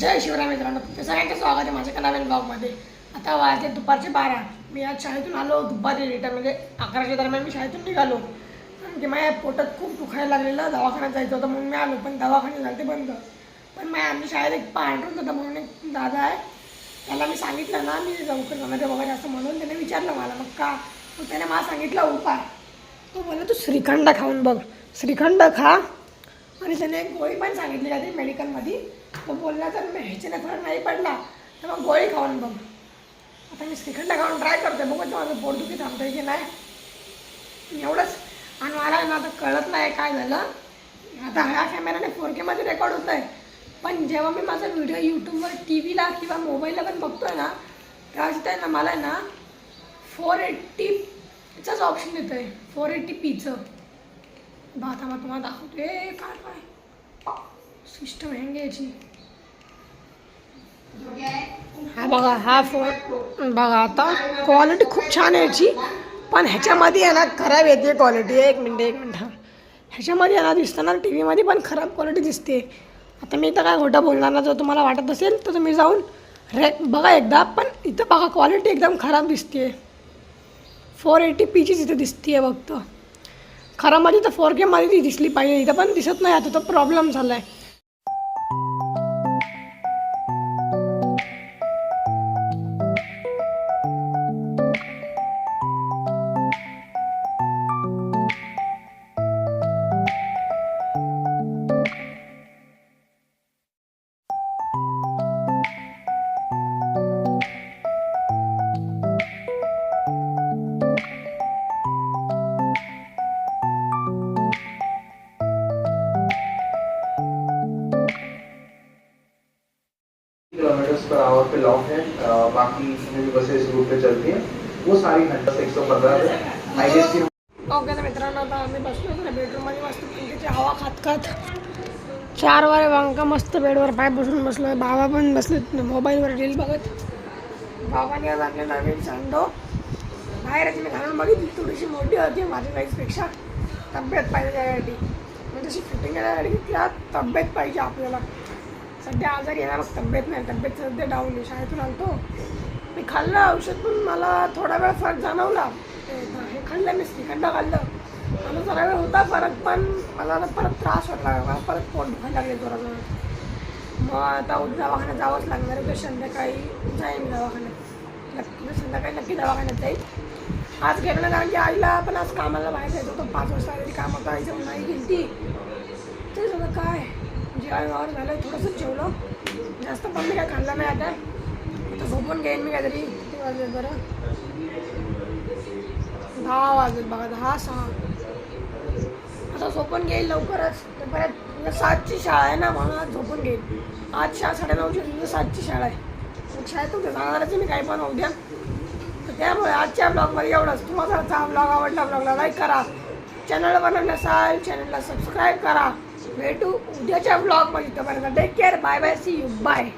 जय शिवराय मित्रांनो तुमचं सगळ्यांचं स्वागत आहे माझ्या नवीन ब्लॉगमध्ये आता वाजले दुपारचे बारा. मी आज शाळेतून आलो दुपारी रिटर्न म्हणजे अकराच्या दरम्यान मी शाळेतून निघालो. कारण की माझ्या पोटात खूप दुखायला लागलेलं दवाखान्यात जायचं होतं म्हणून मी आलो पण दवाखाने झाले ते बंद. पण माझ्या आमच्या शाळेत एक पांढरून होता म्हणून एक दादा आहे त्याला मी सांगितलं ना मी लवकर जमते वगैरे असं म्हणून त्याने विचारलं मला मग का? मग त्याने मला सांगितला उपाय. तो म्हणलं तू श्रीखंड खाऊन बघ. श्रीखंड खा. आणि त्याने एक गोळी पण सांगितली का ते मेडिकलमध्ये तो बोलला तर मी ह्याच्याने फरक नाही पडला तर मग गोळी खाऊन बघ. आता मी श्रीखंड खाऊन ट्राय करते बघू ते माझं पोटदुखी थांबतंय की नाही. एवढंच. आणि मला ना आता कळत नाही काय झालं. आता ह्या कॅमेराने फोर केमध्ये रेकॉर्ड होत आहे पण जेव्हा मी माझा व्हिडिओ यूट्यूबवर टी व्हीला किंवा मोबाईलला पण बघतोय ना तेव्हा तिथे आहे ना मला ना फोर एट्टीचाच ऑप्शन येतं आहे फोर एट्टी पीचं आता मग तुम्हाला दाखवतो आहे काय काय? सिस्टम हँग याची. हा बघा हा फोन बघा आता क्वालिटी खूप छान आहे याची. पण ह्याच्यामध्ये आहे ना खराब येते क्वालिटी एक मिनटं एक मिनटं. ह्याच्यामध्ये आहे ना दिसतं ना टी व्हीमध्ये पण खराब क्वालिटी दिसते. आता मी इथं काय खोटं बोलणार ना जर तुम्हाला वाटत असेल तर तुम्ही जाऊन रे बघा एकदा. पण इथं बघा क्वालिटी एकदम खराब दिसते फोर एटी पीचीच इथं दिसते फक्त खरं म्हणजे मध्ये तर फोर केमध्ये ती दिसली पाहिजे. इथं पण दिसत नाही आता तो प्रॉब्लेम झाला आहे किलोमीटर पर आवर पे लॉक है बाकी जितने भी बसेस रूट पे चलती हैं। वो सारी घंटा से एक सौ पंद्रह आई एस ओके तर मित्रांनो आता आम्ही बसलो ना बेडरूममध्ये मस्त हवा खात खात चार वारे वांका मस्त बेडवर पाय बसून बसलो बाबा पण बसले मोबाईलवर रील बघत. बाबाने आज आणले नवीन सांडो. बाहेरच मी घालून बघितली थोडीशी मोठी होती माझ्या साईजपेक्षा तब्येत पाहिजे त्यासाठी मी तशी फिटिंग येण्यासाठी त्यात तब्येत पाहिजे आपल्याला. सध्या आजारी येणार तब्येत नाही तब्येत सध्या डाऊन आहे. शाळेतून आलतो. मी खाल्लं औषध पण मला थोडा वेळ फरक जाणवला. ते हे खाल्लं मी श्रीखंड खाल्लं. मला जरा वेळ होता फरक पण मला आता परत त्रास होत मला परत पोट दुखायला लागले जोरात मग आता दवाखान्यात जावंच लागणार आहे. संध्याकाळी जाईन दवाखान्यात. नक्की संध्याकाळी नक्की दवाखान्यात जाईल आज गेलं कारण की आईला पण आज कामाला बाहेर जायचं होतं. पाच वाजता आलेली काम होतं. आई जाऊन आई गेली ती ते सगळं काय? जेवण वगैरे झालं थोडंसं जेवलं. जास्त पण मी काय खाल्लं नाही आता. आता झोपून घेईन मी काहीतरी. किती वाजले बरं? दहा वाजत बघा दहा सहा. आता झोपून घेईल लवकरच. तर परत म्हणजे सातची शाळा आहे ना म्हणून आज झोपून घेईल आज शाळा साडेनऊची उद्या सातची शाळा आहे. मग शाळेत उद्या जाणारच मी काही पण उद्या तर त्यामुळे आजच्या ब्लॉगमध्ये एवढंच. तुम्हाला जर ब्लॉग आवडला ब्लॉगला लाईक करा. चॅनल बनवलं असाल चॅनलला सबस्क्राईब करा. भेटू उद्याच्या ब्लॉगमध्ये तोपर्यंत take care bye bye see you bye